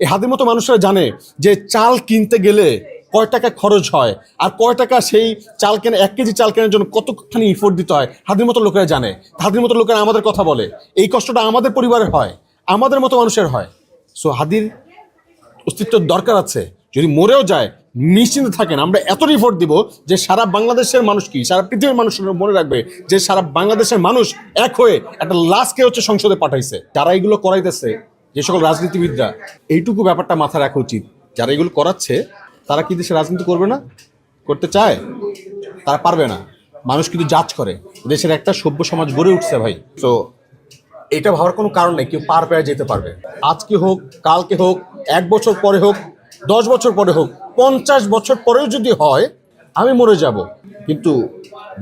এই হাতের মতো মানুষরা জানে যে চাল কিনতে গেলে কয় টাকা খরচ হয়? আর কয় টাকা সেই চাল কেনে, এক কেজি চাল কেনার জন্য কতখানি ইফোর্ট দিতে হয়? হাদির মতো লোকেরা জানে। হাদির মতো লোকেরা আমাদের কথা বলে। এই কষ্টটা আমাদের পরিবারের হয়, আমাদের মতো মানুষের হয়। সো হাদির অস্তিত্বের দরকার আছে। যদি মরেও যায়, নিশ্চিন্ত থাকেন। আমরা এত রিপোর্ট দিব যে সারা বাংলাদেশের মানুষ কি? সারা পৃথিবীর মানুষ মনে রাখবে যে সারা বাংলাদেশের মানুষ এক হয়ে একটা লাশকে হচ্ছে সংসদে পাঠাইছে। যারা এগুলো করাইতেছে যে সকল রাজনীতিবিদরা এইটুকু ব্যাপারটা মাথায় রাখা উচিত। যারা এগুলো করাচ্ছে, তারা কি দেশে রাজনীতি করবে না? করতে চায়? তারা পারবে না। মানুষ কিন্তু জাজ করে। দেশের একটা সভ্য সমাজ গড়ে উঠছে ভাই। তো এটা ভাবার কোনো কারণ নেই। কেউ পার পেয়ে যেতে পারবে। আজকে হোক, কালকে হোক, এক বছর পরে হোক, দশ বছর পরে হোক, পঞ্চাশ বছর পরেও যদি হয়, আমি মরে যাব। কিন্তু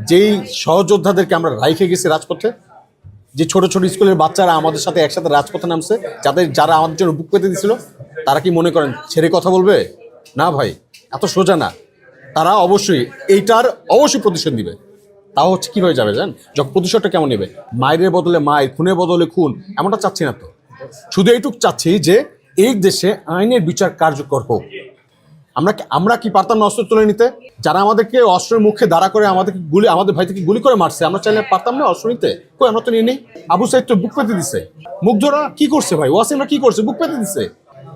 যেই সহযোদ্ধাদেরকে আমরা রাইখে গেছি রাজপথে যে ছোট ছোট স্কুলের বাচ্চারা আমাদের সাথে একসাথে রাজপথে নামছে, যাদের যারা আমাদের জন্য বুক পেতে দিছিল তারা কি মনে করেন ছেড়ে কথা বলবে? না ভাই, এত সোজা না। তারা অবশ্যই এইটার অবশ্যই প্রতিশোধ দিবে তাও হচ্ছে কীভাবে যাবে জান যখন প্রতিশোধটা কেমন নেবে? মায়ের বদলে মায়ের খুনের বদলে খুন, এমনটা চাচ্ছি না তো। শুধু এইটুক চাচ্ছি যে এই দেশে আইনের বিচার কার্যকর হোক। আমরা আমরা কি পারতাম না অস্ত্র তুলে নিতে? যারা আমাদেরকে অস্ত্রের মুখে দাঁড়া করে আমাদেরকে গুলি আমাদের ভাই থেকে গুলি করে মারছে, আমরা চাইলে পারতাম না অস্ত্র নিতে। কই, আমরা তো নিয়ে নেই। আবু সাইদ তো বুক পেতে দিছে। মুগ্ধরা কি করছে ভাই? ওয়াসিমরা কি করছে? বুক পেতে দিছে।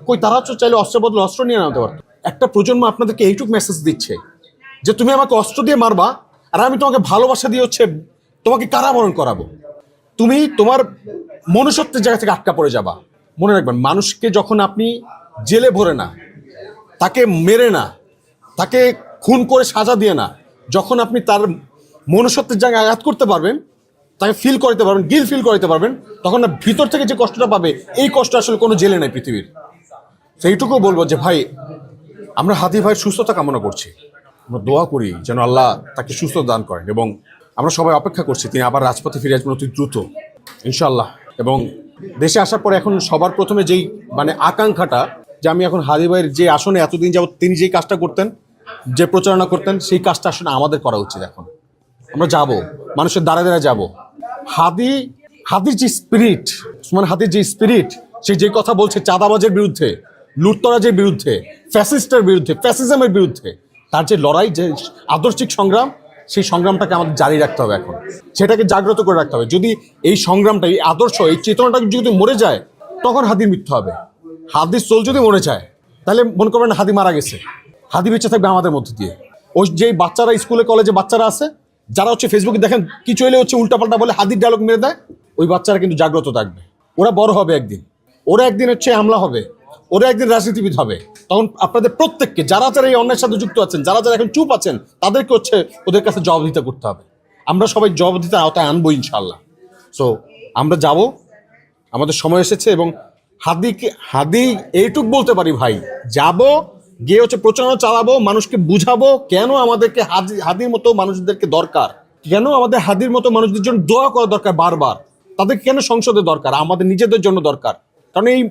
কই, তারা হচ্ছে চাইলে অস্ত্রের বদলে অস্ত্র নিয়ে আনতে পারতো। একটা প্রজন্ম আপনাদেরকে এইটুক মেসেজ দিচ্ছে যে, তুমি আমাকে অস্ত্র দিয়ে মারবা আর আমি তোমাকে ভালোবাসা দিয়ে হচ্ছে তোমাকে কারাবরণ করাবো। তুমি তোমার মনুষ্যত্বের জায়গা থেকে আটকা পড়ে যাবা। মনে রাখবেন, মানুষকে যখন আপনি জেলে ভরে না তাকে মেরে না, তাকে খুন করে সাজা দিয়ে না। যখন আপনি তার মনুষ্যত্বের জায়গায় আঘাত করতে পারবেন, তাকে ফিল করতে পারবেন গিল ফিল করতে পারবেন, তখন না ভিতর থেকে যে কষ্টটা পাবে, এই কষ্ট আসলে কোনো জেলে নাই পৃথিবীর। সেইটুকু বলব যে, ভাই, আমরা হাতি ভাইয়ের সুস্থতা কামনা করছি। আমরা দোয়া করি যেন আল্লাহ তাকে সুস্থ দান করেন এবং আমরা সবাই অপেক্ষা করছি তিনি আবার রাজপথে ফিরে আসবেন অতি দ্রুত ইনশাল্লাহ এবং দেশে আসার পর এখন সবার প্রথমে যেই মানে আকাঙ্ক্ষাটা যে আমি এখন হাদি ভাইয়ের যে আসনে এতদিন যাবত তিনি যেই কাজটা করতেন, যে প্রচারণা করতেন, সেই কাজটা আসলে আমাদের করা উচিত এখন। আমরা যাব, মানুষের দ্বারা দ্বারা যাব। হাদি, হাদির যে স্পিরিট উসমান হাদির যে স্পিরিট সে যে কথা বলছে চাঁদাবাজের বিরুদ্ধে, লুটতরাজের বিরুদ্ধে ফ্যাসিস্টের বিরুদ্ধে ফ্যাসিজমের বিরুদ্ধে, তার যে লড়াই, যে আদর্শিক সংগ্রাম, সেই সংগ্রামটাকে আমাদের জারি রাখতে হবে এখন। সেটাকে জাগ্রত করে রাখতে হবে। যদি এই সংগ্রামটা, এই আদর্শ, এই চেতনাটা যদি মরে যায়, তখন হাদির মৃত্যু হবে। হাদির সোল যদি মরে যায়, তাহলে মনে করবেন হাদি মারা গেছে। হাদি বেঁচে থাকবে আমাদের মধ্যে দিয়ে। ওই যে বাচ্চারা স্কুলে, কলেজে বাচ্চারা আছে, যারা হচ্ছে ফেসবুকে দেখেন কিছু এলে হচ্ছে উল্টাপাল্টা বলে হাদির ডায়লগ মেরে দেয়, ওই বাচ্চারা কিন্তু জাগ্রত থাকবে। ওরা বড় হবে একদিন। ওরা একদিন হচ্ছে হামলা হবে। ওরা একদিন রাজনীতিবিদ হবে। তখন আপনাদের প্রত্যেককে, যারা যারা এই অন্যায়ের সাথে যুক্ত আছেন, যারা যারা এখন চুপ আছেন, তাদেরকে হচ্ছে ওদের কাছে জবাবদিহিতা করতে হবে। আমরা সবাই জবাবদিহিতার আওতায় আনব ইনশাল্লাহ সো আমরা যাব, আমাদের সময় এসেছে এবং হাদিকে হাদি এইটুক বলতে পারি ভাই। যাব, গিয়ে হচ্ছে প্রচারণা চালাবো, মানুষকে বুঝাবো কেন আমাদেরকে হাদি হাদির মতো মানুষদেরকে দরকার? কেন আমাদের হাদির মতো মানুষদের জন্য দোয়া করা দরকার বারবার? তাদের কেন সংসদে দরকার? আমাদের নিজেদের জন্য দরকার। কারণ এই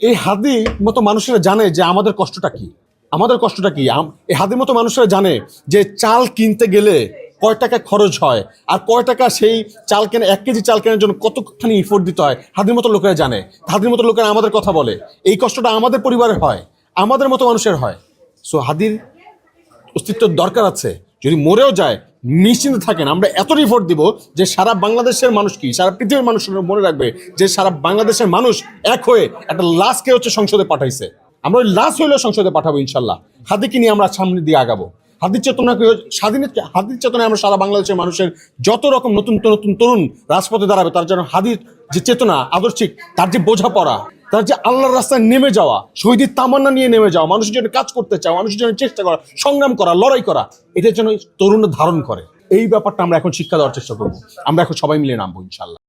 এই হাদি মতো মানুষেরা জানে যে আমাদের কষ্টটা কি? আমাদের কষ্টটা কি? এই হাদির মতো মানুষেরা জানে যে চাল কিনতে গেলে কয় টাকা খরচ হয়? আর কয় টাকা সেই চাল কেনা, এক কেজি চাল কেনার জন্য কতখানি ইফোর্ট দিতে হয়? হাদির মতো লোকেরা জানে। হাদির মতো লোকেরা আমাদের কথা বলে। এই কষ্টটা আমাদের পরিবারের হয়, আমাদের মতো মানুষের হয়। সো হাদির অস্তিত্বের দরকার আছে। যদি মরেও যায়, নিশ্চিন্ত থাকেন। আমরা এত রিপোর্ট দিব যে সারা বাংলাদেশের মানুষ কি, সারা পৃথিবীর মানুষ মনে রাখবে যে সারা বাংলাদেশের মানুষ এক হয়ে একটা লাশকে হচ্ছে সংসদে পাঠাইছে। আমরা ওই লাশ হইলেও সংসদে পাঠাবো ইনশাল্লাহ। হাদিকে নিয়ে আমরা সামনে দিয়ে আগাবো। হাদির চেতনাকে স্বাধীনের হাদির চেতনায় আমরা সারা বাংলাদেশের মানুষের যত রকম নতুন নতুন তরুণ রাজপথে দাঁড়াবে, তার জন্য হাদির যে চেতনা, আদর্শিক, তার যে বোঝাপড়া, তার যে আল্লাহর রাস্তায় নেমে যাওয়া, শহীদের তামান্না নিয়ে নেমে যাওয়া, মানুষের জন্য কাজ করতে চাওয়া, মানুষের জন্য চেষ্টা করা, সংগ্রাম করা, লড়াই করা এটার জন্য তরুণ ধারণ করে। এই ব্যাপারটা আমরা এখন শিক্ষা দেওয়ার চেষ্টা করব। আমরা এখন সবাই মিলে নামবো ইনশাল্লাহ